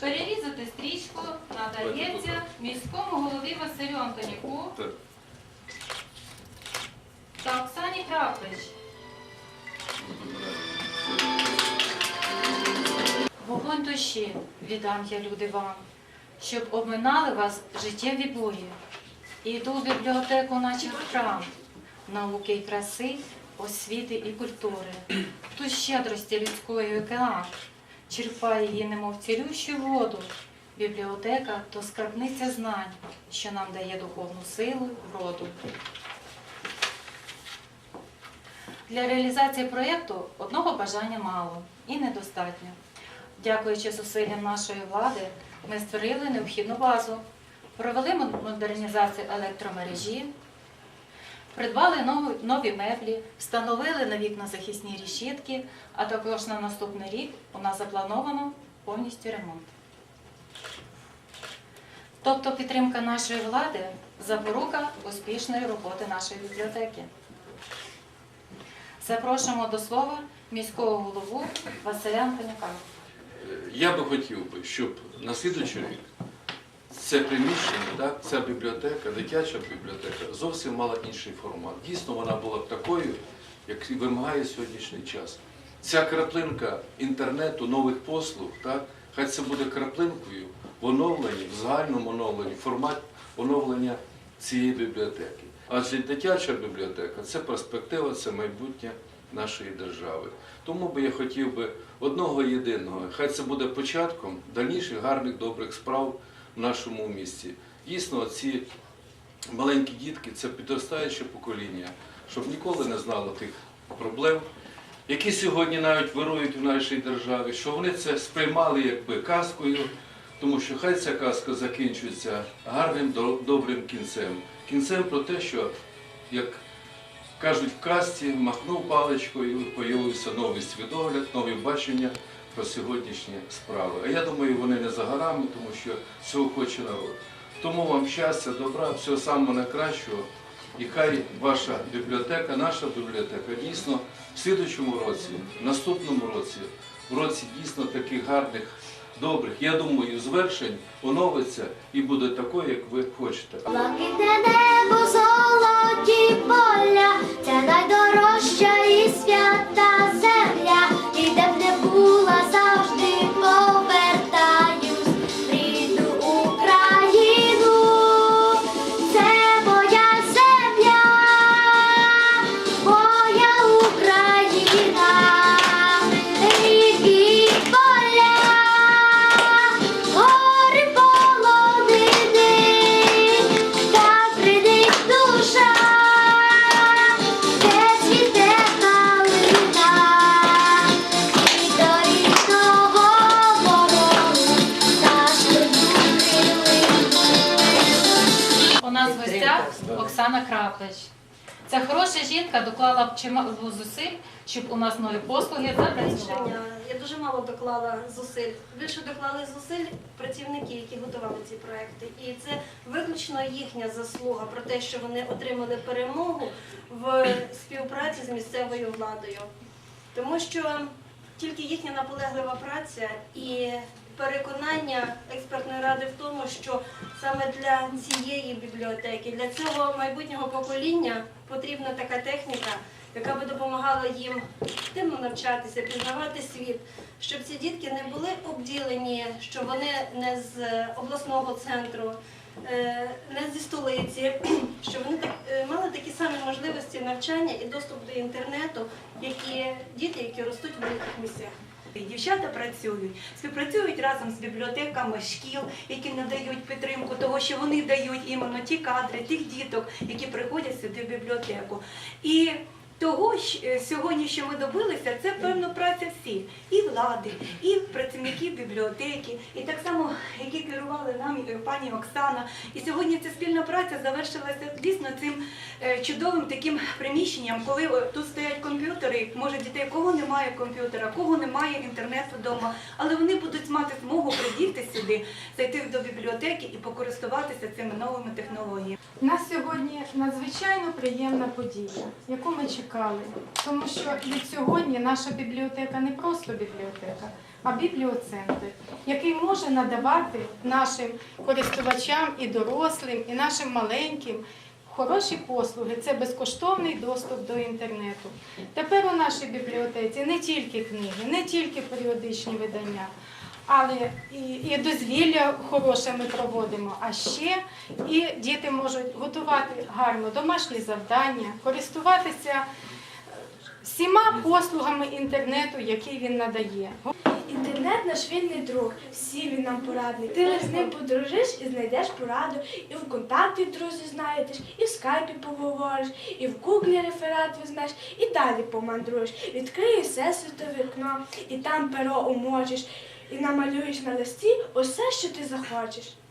Перерізати стрічку надається міському голові Василю Антоніку та Оксані Крапич. Вогонь душі віддам я, люди, вам, щоб обминали вас життєві бої. І йду в бібліотеку, наче в храм, науки і краси, освіти і культури. Тут щедрості людської океан, черпає її, немов цілющу воду. Бібліотека то скарбниця знань, що нам дає духовну силу вроду. Для реалізації проєкту одного бажання мало і недостатньо. Дякуючи зусиллям нашої влади, ми створили необхідну базу, провели модернізацію електромережі, придбали нові, меблі, встановили на вікна захисні рішітки, а також на наступний рік у нас заплановано повністю ремонт. Тобто підтримка нашої влади запорука успішної роботи нашої бібліотеки. Запрошуємо до слова міського голову Василя Антонюка. Я би хотів би, щоб на слідуючий рік це приміщення, так, ця бібліотека, дитяча бібліотека, зовсім мала інший формат. Дійсно, вона була такою, як і вимагає сьогоднішній час. Ця краплинка інтернету, нових послуг, так, хай це буде краплинкою в оновленні, в загальному оновленні, формат оновлення цієї бібліотеки. Адже дитяча бібліотека це перспектива, це майбутнє нашої держави. Тому би я хотів би одного єдиного, хай це буде початком дальніших гарних добрих справ в нашому місті. Дійсно, ці маленькі дітки це підростаюче покоління, щоб ніколи не знало тих проблем, які сьогодні навіть вирують в нашій державі, що вони це сприймали якби казкою, тому що хай ця казка закінчується гарним добрим кінцем. Кінцем про те, що як кажуть в казці, махнув паличкою, появився новий свідогляд, нові бачення про сьогоднішні справи. А я думаю, вони не за горами, тому що цього хоче народ. Тому вам щастя, добра, всього самого найкращого. І хай ваша бібліотека, наша бібліотека дійсно в слідучому році, в наступному році, в році дійсно таких гарних, добрих, я думаю, звершень оновиться і буде такою, як ви хочете. Блакитне небо, золоті поля, це найдорожча і свята Оксана Краплич. Ця хороша жінка доклала б чимало зусиль, щоб у нас нові послуги запрацювали. Я дуже мало доклала зусиль. Більше доклали зусиль працівники, які готували ці проекти. І це виключно їхня заслуга про те, що вони отримали перемогу в співпраці з місцевою владою. Тому що тільки їхня наполеглива праця і переконання експертної ради в тому, що саме для цієї бібліотеки, для цього майбутнього покоління потрібна така техніка, яка би допомагала їм активно навчатися, пізнавати світ, щоб ці дітки не були обділені, що вони не з обласного центру, е, не зі столиці, щоб вони так е, мали такі самі можливості навчання і доступ до інтернету, які діти, які ростуть в великих місцях. Дівчата працюють, співпрацюють разом з бібліотеками шкіл, які надають підтримку того, що вони дають іменно ті кадри, тих діток, які приходять сюди в бібліотеку. І того е, сьогодні, що ми добилися, це певно праця всіх і влади, і працівників бібліотеки, і так само, які керували нам е, пані Оксана. І сьогодні ця спільна праця завершилася дійсно цим е, чудовим таким приміщенням, коли е, тут стоять комп'ютери, може дітей, кого немає комп'ютера, кого немає інтернету вдома, але вони будуть мати змогу придіти сюди, зайти до бібліотеки і покористуватися цими новими технологіями. У нас сьогодні надзвичайно приємна подія, яку ми чекали, тому що від сьогодні наша бібліотека не просто бібліотека, а бібліоцентр, який може надавати нашим користувачам і дорослим, і нашим маленьким хороші послуги. Це безкоштовний доступ до інтернету. Тепер у нашій бібліотеці не тільки книги, не тільки періодичні видання. Але і, і дозвілля хороше ми проводимо, а ще і діти можуть готувати гарно домашні завдання, користуватися всіма послугами інтернету, які він надає. Інтернет наш вільний друг, всі він нам порадний. Ти з ним подружиш і знайдеш пораду. І в контакті друзі знайдеш, і в скайпі поговориш, і в гуглі реферат візьмеш, і далі помандруєш. Відкриєш всесвітове вікно, і там перо уможеш, і намалюєш на листі усе, що ти захочеш.